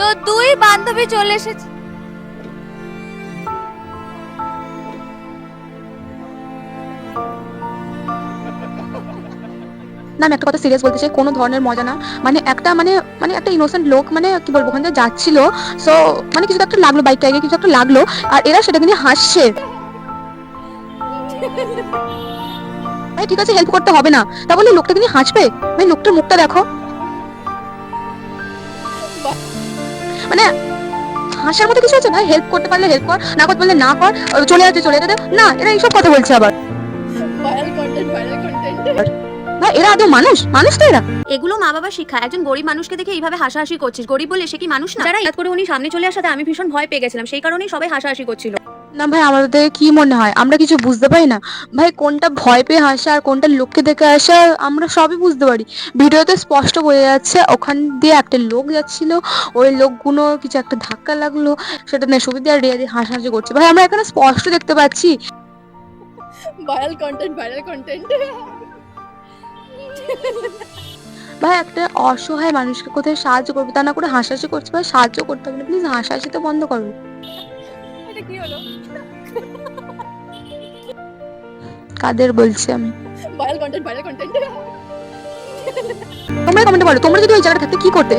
তো দুই বান্ধবী চলে এসেছে। না, আমি একটা কথা সিরিয়াস বলতে চাই, কোনো ধরনের মজা না। মানে একটা মানে মানে একটা ইনোসেন্ট লোক মানে কি বলব, ওখান যাচ্ছিল। সো মানে কিছু একটা লাগল বাইকটা আগে কিছু একটা লাগল, আর এরা সেটাকে নিয়ে হাসছে। ঠিক আছে হেল্প করতে হবে না। তা বলে লোকটাকে নিয়ে হাসবে? ভাই, লোকটার মুখটা দেখো। মানে হাসার মতো কিছু আছে? ভাই হেল্প করতে পারলে হেল্প কর না করতে পারলে না কর চলে যাচ্ছে চলে যেতে না এরা এইসব কথা বলছে আবার। ভাইরাল কন্টেন্ট ভাইরাল কন্টেন্ট ভাই এরা আদৌ মানুষ? মানুষ তো এরা। এগুলো মা বাবা শিক্ষা। একজন গরিব মানুষকে দেখে এইভাবে হাসাহাসি করছিস। গরিব বলে সে কি মানুষ না? যারা ইয়াদ করে উনি সামনে চলে আসাতে আমি ভীষণ ভয় পেয়ে গেছিলাম। সেই কারণেই সবাই হাসাহাসি করছিল। না ভাই আমাদের কি মনে হয়? আমরা কিছু বুঝতে পারি না। ভাই কোনটা ভয় পেয়ে হাসা আর কোনটা লোককে দেখে আসা আমরা সবই বুঝতে পারি। ভিডিওতে স্পষ্ট বোঝা যাচ্ছে ওখান দিয়ে একটা লোক যাচ্ছিল ওই লোকগুলো কিছু একটা ধাক্কা লাগল সেটা নিয়ে সুবিধা আর রিয়া দিয়ে হাসাহাসি করছে। ভাই আমরা এখানে স্পষ্ট দেখতে পাচ্ছি। ভাইরাল কন্টেন্ট ভাইরাল কন্টেন্ট ভাই একটা অসহায় মানুষকে কোথায় সাহায্য করবে তা না করে হাসাহাসি করছে। ভাই সাহায্য করতে হবে না প্লিজ হাসাহাসি তো বন্ধ করো। এটা কি হলো? কাদের বলছি? আমি ভাইরাল কন্টেন্ট ভাইরাল কন্টেন্ট তোমরা কমেন্টে বলো তোমরা যদি ওই জায়গাটা থাকতে কি করতে?